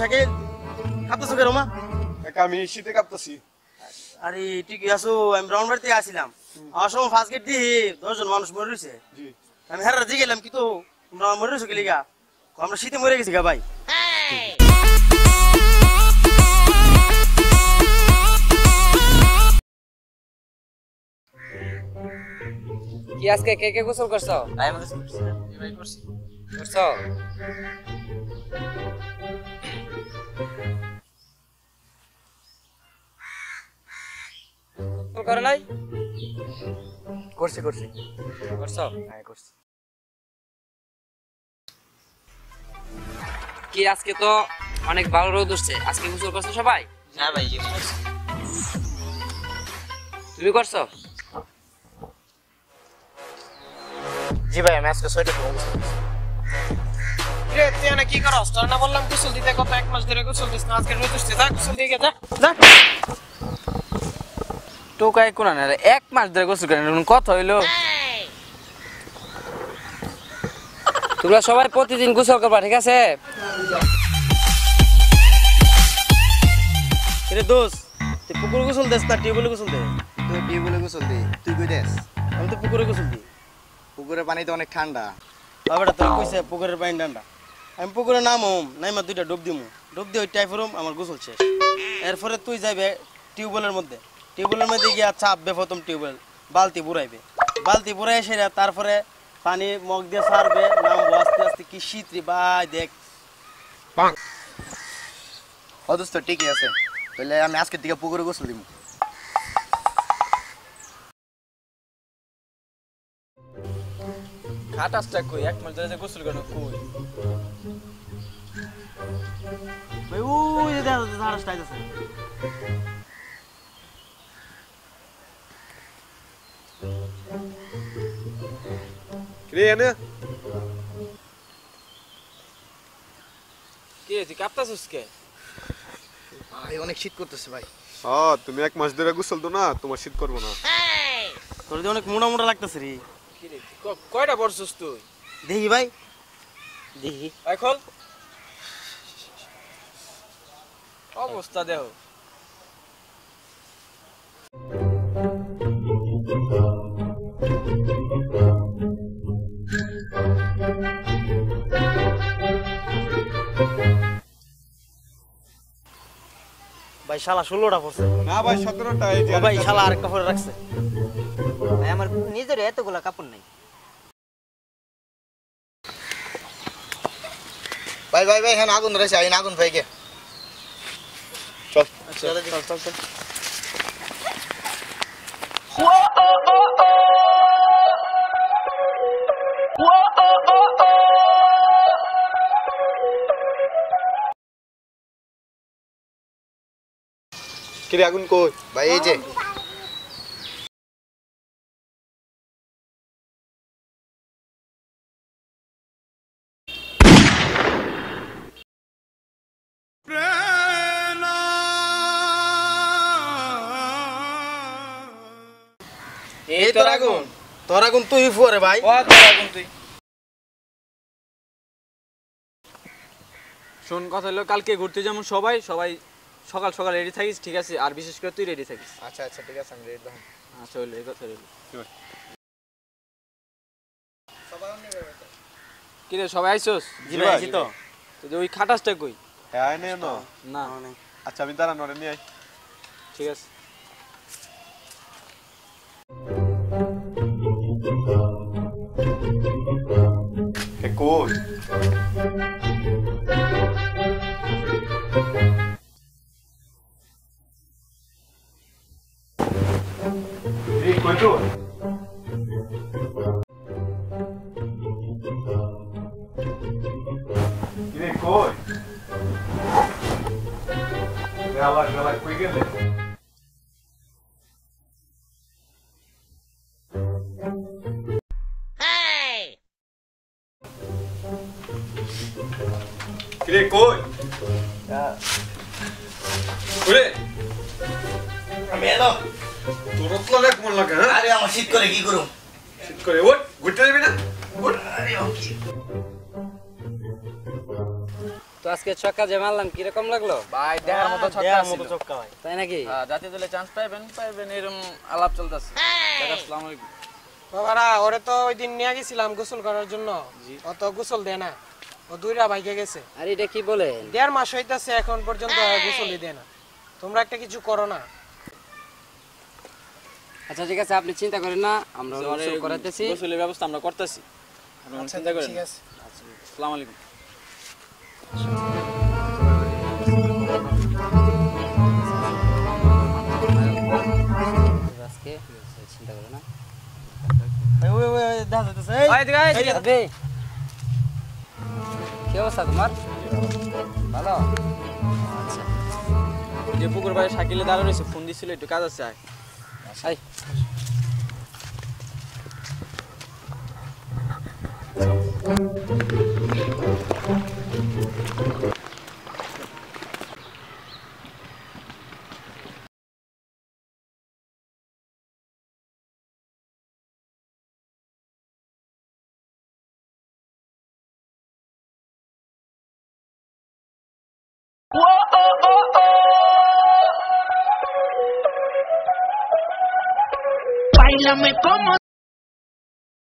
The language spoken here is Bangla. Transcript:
শাকিল? কাঁপতেছো কেন মা? কাকা আমি শীতে কাঁপতেছি আরে ঠিকই আছো আমি ব্রাউন বাড়ি থেকে আসছিলাম আমার সময় ফার্স্ট গেট দিয়ে দশজন মানুষ মরে রয়েছে। আমি কিন্তু তোমরা মরে রয়েছো কি লিগা? আমরা শীতে মরে গেছি গা ভাই। কি আজকে কে কে গোসল করছ? আমি গোসল করছি করছ। গোসল করে নাই? করছি করছি। করছ? হ্যাঁ করছি। কি আজকে তো অনেক ভালো রোদ উঠছে। আজকে গোসল করছ সবাই? হ্যাঁ ভাই তুমি করছ? জি ভাই আমি আজকে সোয়েটার পরে গোসল করছি। রে তুই এনে কি করস? তোর না বললাম গোসল দিতে কত এক মাস ধরে গোসল দিস না আজকে রোদ উঠছে যা গোসল দিয়ে যা। যা। টোকাই কোন না রে, এক মাস ধরে গোসল করেন এখন কত হইল। তোমরা সবাই প্রতিদিন গোসল করবা ঠিক আছে? রে দোষ তুই পুকুরে গোসল দেস না টিউবওয়েলে গোসল দে? তুই টিউবওয়েলে গোসল দি তুই কই দেস? আমি তো পুকুরে গোসল দিই। পুকুরের পানি তো অনেক ঠান্ডা। বাবাটা তোর কইছে পুকুরের পানি ঠান্ডা। আমি পুকুরে নামম নাইমা দুইটা ডুব দিমু। ডুব দিয়ে ওই টাইফরম আমার গোসল শেষ। এরপরে তুই যাইবে টিউবওয়েলের মধ্যে। টিউবওয়েলের মধ্যে গিয়া চাপবে প্রথম টিউবওয়েল বালতি বুড়াইবে বালতি বুড়াই এসে তারপরে পানি মগ দিয়ে সারবে নামবো আস্তে আস্তে কি শীত রে ভাই দেখ। অথচ তো ঠিকই আছে। তাহলে আমি আজকের দিকে পুকুরে গোসল দিব খাটাসটা কই? এক মাস ধরে যে গোসল কেন কই? ভাই ওই যে দেখা যাচ্ছে ঝাড়াস টাইতেছে রে এনে? কি তুই কাঁপতাছিস কে? ভাই অনেক শীত করতেছে ভাই। তুমি এক মাস ধরে গোসল তো না তোমার শীত করব না। তোর যে অনেক মোটা মোটা লাগতেছে রে। কয়টা পড়ছিস তুই? দেখি ভাই। দেখি। এখন অবস্থা দেহ ভাই শালা ষোলোটা পড়ছে। না ভাই সতেরোটা ভাই শালা আরেকটা পরে রাখছে। আমার নিজের এতগুলা কাপড় নাই। ভাই ভাই ভাই হ্যাঁ আগুন ধরেছে আইন আগুন ভাই গে চল চল চল চল চল। কিরে আগুন কই? ভাই এই যে। তোর আগুন তোর আগুন তুই ফুয়ারে ভাই। ও তোর তুই। শোন কথা হলো কালকে ঘুরতে যেমন সবাই সবাই সকাল সকাল রেডি থাকিস ঠিক আছে? আর বিশেষ করে তুই রেডি থাকিস। আচ্ছা আচ্ছা ঠিক আছে আমি রেডি আচ্ছা হইল এই কথা রইল। কিরে সবাই আইসোস? জি ভাই। তো। ওই খাটাসটা কই? হ্যাঁ না না। আচ্ছা আমি দাঁড়ানো রে নিয়ে আই। ঠিক আছে। এ কই এই কই তো কিরে কই আবার আবার কিরে কই ওরে আমি এলো তোর তো লাগে কোন লাগে হ্যাঁ আরে আমার শীত করে কি করুম শীত করে ওট ঘুরতে যাবি না ওট আরে ওকে তো আজকে ছক্কা যে মারলাম কীরকম লাগল? ভাই দেখার মতো ছক্কা দেয়ার ছিল। মতো চক্কা ভাই। তাই নাকি? হ্যাঁ, জাতীয় দলে চান্স পাইবেন পাইবেন এরকম আলাপ চলতেছে। আসসালামু আলাইকুম। বাবারা ওরে তো ওই দিন নিয়ে গেছিলাম গোসল করার জন্য। অত গোসল দেয় না। ও দুইটা বাইকে গেছে। আর এটা কি বলেন? দেড় মাস হইতাছে এখন পর্যন্ত গোসলই দেয় না। তোমরা একটা কিছু করো না। আচ্ছা ঠিক আছে আপনি চিন্তা করেন না আমরা গোসল করাতেছি গোসলের ব্যবস্থা আমরা করতেছি। চিন্তা করেন না। আচ্ছা, আসসালামু আলাইকুম। আজকে চিন্তা করেন না। ওই ওই ওই, দেখা যাইতেছে এই, কি অবস্থা তোমার? ভালো? আচ্ছা। যে পুকুর দাঁড়া রয়েছে ফোন দিছিল একটু কাজ আছে আয়। I Bailame como